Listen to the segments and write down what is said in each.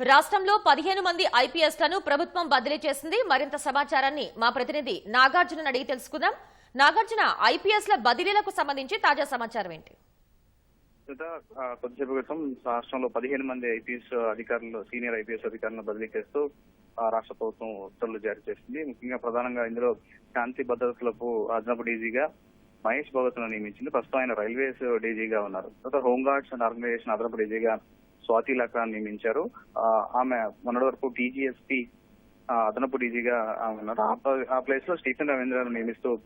రాష్ట్రంలో పదిహేను మంది ఐపీఎస్లను ప్రభుత్వం బదిలీ చేసింది. మరింత సమాచారాన్ని మా ప్రతినిధి నాగార్జున అడిగి తెలుసుకుందాం. నాగార్జున ఐపీఎస్ల బదిలీలకు సంబంధించి తాజా సమాచారం ఏంటి? కొద్దిసేపు క్రితం రాష్ట్రంలో పదిహేను మంది ఐపీఎస్ అధికారులు సీనియర్ ఐపీఎస్ అధికారులను బదిలీ చేస్తూ ఆ, రాష్ట్ర ప్రభుత్వం ఉత్తర్వులు జారీ చేసింది. ముఖ్యంగా ప్రధానంగా ఇందులో శాంతి భద్రతలకు అదనపు డీజీగా మహేష్ భగత్ను నియమించింది. ప్రస్తుతం ఆయన రైల్వేస్ డీజీగా ఉన్నారు. తర్వాత హోంగార్డ్స్ అండ్ ఆర్గనైజేషన్ అదనపు డీజీగా స్వాతి లక్రా నియమించారు ఆమె మొన్నటి వరకు టీజీఎస్పీ అదనపు డీజీగా ఆమె ఉన్నారు. ఆ. ప్లేస్లో స్టీఫెన్ రవీంద్రను నియమిస్తూ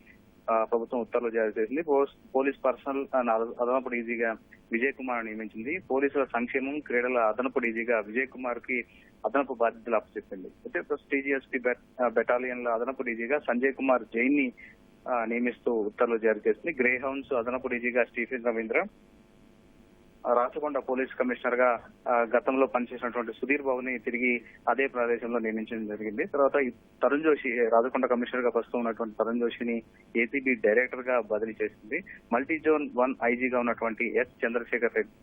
ప్రభుత్వం ఉత్తర్వులు జారీ చేసింది. పోలీస్ పర్సనల్ అదనపు డీజీగా విజయ్ కుమార్ నియమించింది. పోలీసుల సంక్షేమం క్రీడల అదనపు డీజీగా విజయ్ కుమార్కి అదనపు బాధ్యతలు అప్పచెప్పింది. అయితే టీజీఎస్పీ బెటాలియన్ల అదనపు డీజీగా సంజయ్ కుమార్ జైన్ని నియమిస్తూ ఉత్తర్వులు జారీ చేసింది. గ్రే హౌన్స్ అదనపు డీజీగా స్టీఫెన్ రవీంద్ర రాచకొండ పోలీస్ కమిషనర్గా గతంలో పనిచేసినటువంటి సుధీర్ బాబు ని తిరిగి అదే ప్రదేశంలో నియమించడం జరిగింది. తర్వాత తరుణ్ జోషి రాచకొండ కమిషనర్గా ప్రస్తుతం ఉన్నటువంటి తరుణ్ జోషిని ఏసీబీ డైరెక్టర్గా బదిలీ చేసింది. మల్టీ జోన్ వన్ ఐజీగా ఉన్నటువంటి ఎస్ చంద్రశేఖర్ రెడ్డి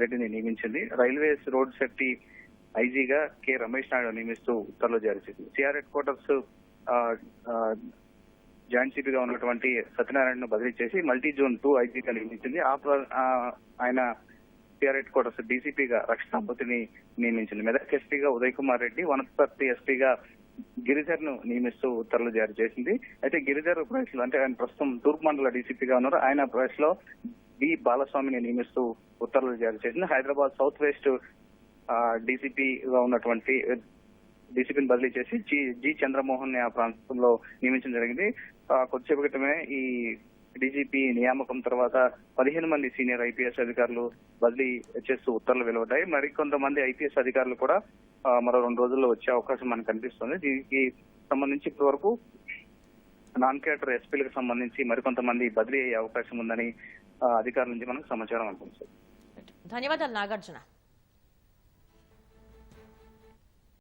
రెడ్డిని నియమించింది. రైల్వేస్ రోడ్ సేఫ్టీ ఐజీగా కె రమేష్ నాయుడు నియమిస్తూ ఉత్తర్వులు జారీ చేసింది. సిఆర్ హెడ్ క్వార్టర్స్ జాయింట్ సిపిగా ఉన్నటువంటి సత్యనారాయణను బదిలీ చేసి మల్టీ జోన్ టూ ఐజీగా నియమించింది ఆ ఆయన సిఆర్ హెడ్ క్వార్టర్స్ డీసీపీగా రక్షణాపతిని నియమించింది. మెదక్ ఎస్పీగా ఉదయ్ కుమార్ రెడ్డి వనపర్తి ఎస్పీగా గిరిధర్ను నియమిస్తూ ఉత్తర్వులు జారీ చేసింది. అయితే గిరిధర్ ప్రైస్ అంటే ఆయన ప్రస్తుతం తూర్పు మండల డీసీపీగా ఉన్నారు. ఆయన ప్రైస్లో బి బాలస్వామిని నియమిస్తూ ఉత్తర్వులు జారీ చేసింది. హైదరాబాద్ సౌత్ వెస్ట్ డీసీపీగా ఉన్నటువంటి డీసీపీని బదిలీ చేసి జి జి చంద్రమోహన్ ఆ ప్రాంతంలో నియమించడం జరిగింది. కొద్దిసేపు క్రితమే ఈ డీజీపీ నియామకం తర్వాత పదిహేను మంది సీనియర్ ఐపీఎస్ అధికారులు బదిలీ చేస్తూ ఉత్తర్వులు వెలువడ్డాయి. మరి కొంతమంది ఐపీఎస్ అధికారులు కూడా మరో రెండు రోజుల్లో వచ్చే అవకాశం మనకు కనిపిస్తుంది. దీనికి సంబంధించి ఇప్పటివరకు నాన్ క్యాడర్ ఎస్పీలకు సంబంధించి మరికొంతమంది బదిలీ అయ్యే అవకాశం ఉందని అధికారుల నుంచి మనకు సమాచారం అందుతుంది ధన్యవాదాలు నాగార్జున.